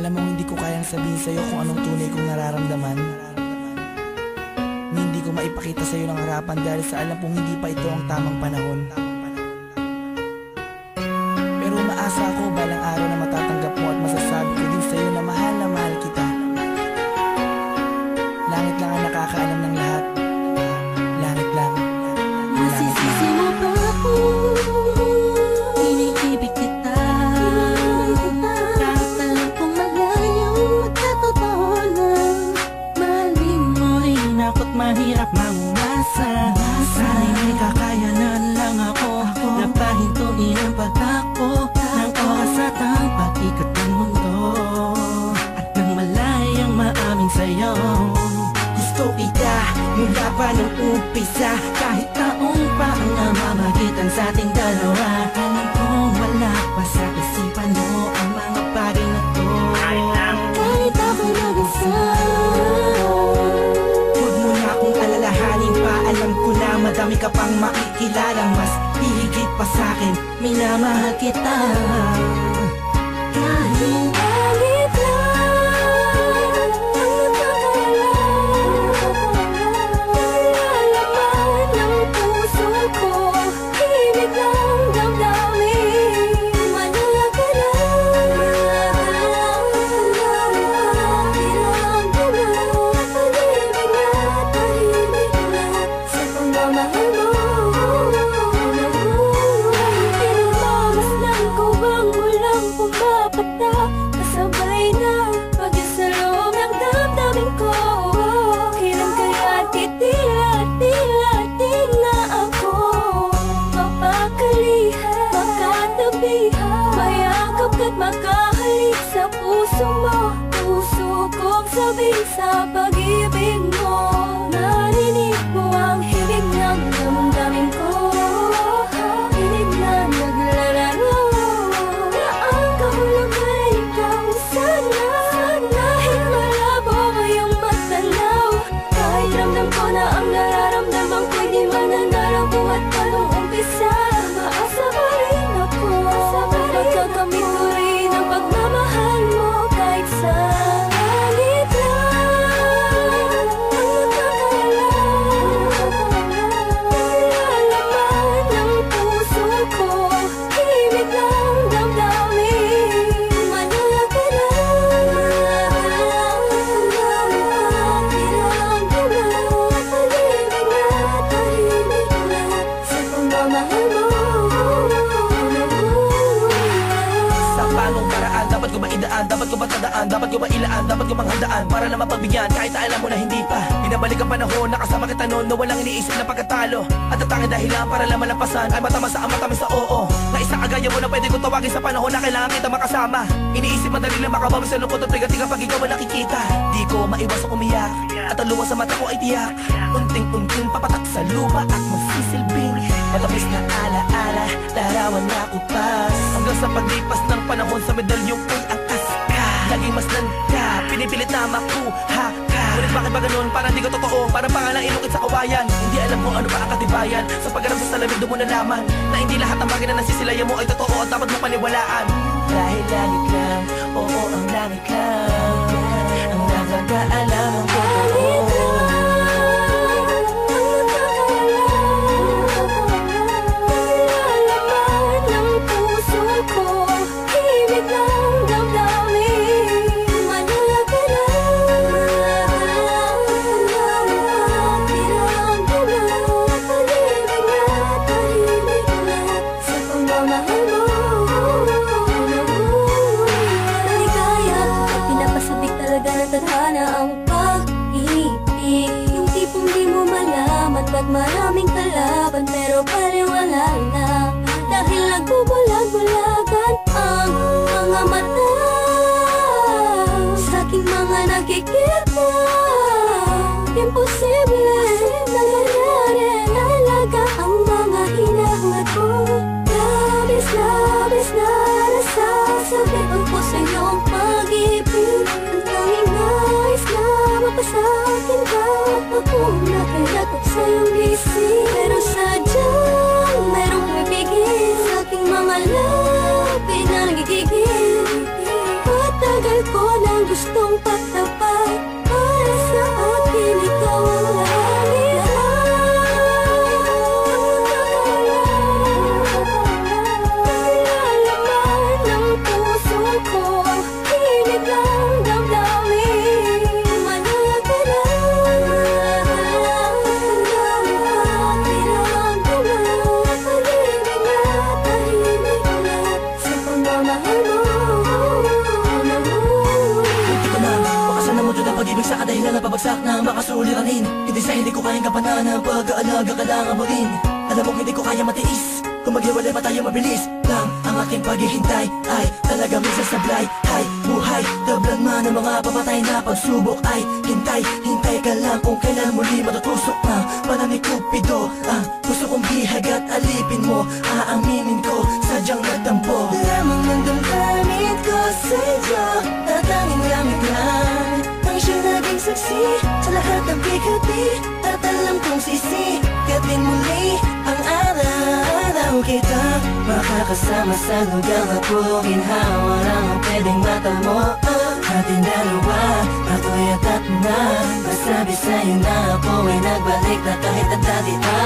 Alam mo hindi ko kayang sabihin sa'yo kung anong tunay kong nararamdaman. Hindi ko maipakita sa'yo ng harapan dahil sa alam kong hindi pa ito ang tamang panahon. Pero umaasa ako balang araw na matatanggap umpisa Kahit taong pa ang namamagitan sa ating dalawa Alam kong wala. Pa sa isipan mo Ang mga bagay na to. Kahit ako nag-isa. Huwag mo na akong alalahanin pa Alam ko na. Madami ka pang makikilala Mas hihigit pa sa'kin Minamahal kita. Kahit sa pag-ibig mo Sa panong paraan, dapat ko ba idaan Dapat ko ba tandaan, dapat ko ba ilaan Dapat ko bang para na mapagbigyan. Kahit alam mo na hindi pa Binabalik ang panahon, nakasama kita noon Na walang iniisip na pagkatalo. At ang tanging dahilan para lang malampasan Ay matama sa ang matama sa oo. Na isang agaya mo na pwede ko tawagin sa panahon Na kailangan kita makasama. Iniisip madali lang makabawi sa lungkot At bigat kapag ikaw ang nakikita. Di ko maiwasang umiyak At ang luha sa mata ko ay tiyak. Unting-unting papatak sa lupa At magsisilbing. Matamis na ala-ala Larawan na kupas Hanggang sa paglipas ng panahon Sa medalyong ko'y angkas ka. Laging mas ka Pinipilit na makuha ka. Ngunit bakit ba ganun? Parang di ko totoo. Parang pangalang inukit sa kawayan. Hindi alam kung ano pa ang katibayan. Sa pagharap sa salamin doon mo nalaman Na hindi lahat ng bagay na nasisilayan mo ay totoo At dapat mo paniwalaan Dahil langit lang Oo ang langit lang. Ang nakakaalam Pag maraming kalaban Pero paliwala na. Dahil nagbubulag-bulagan Ang mga mata. Sa aking mga nakikita Imposible Nangyayari Ako na kailatot sa iyong isip Pero sadyang merong pumipigil Sa aking mga labi na nagigigil Isa ka dahilan na pabagsak na makasuliranin Hindi sa hindi ko kayang kapanan ang pag-aalaga kailangan mo rin Alam mo hindi ko kaya matiis. Kung maghiwalay pa tayo mabilis Lang ang aking paghihintay. Ay talaga minsan sablay Hay buhay Tablan man ang mga papatay na pagsubok. Ay hintay Hintay ka lang kung kailan muli matutusok ang Pana ni Cupido. Ang gusto kong bihag at alipin mo Aaminin ko sadyang nagtampo sisigatin muli Ang araw kita. Makakasama sa lugar na puro ginhawa lang ang pwedeng mata mo. Oh, Ating dalawa, ako'y atat na. Masabi sa'yo na ako ay nagbalik na kahit at dati pa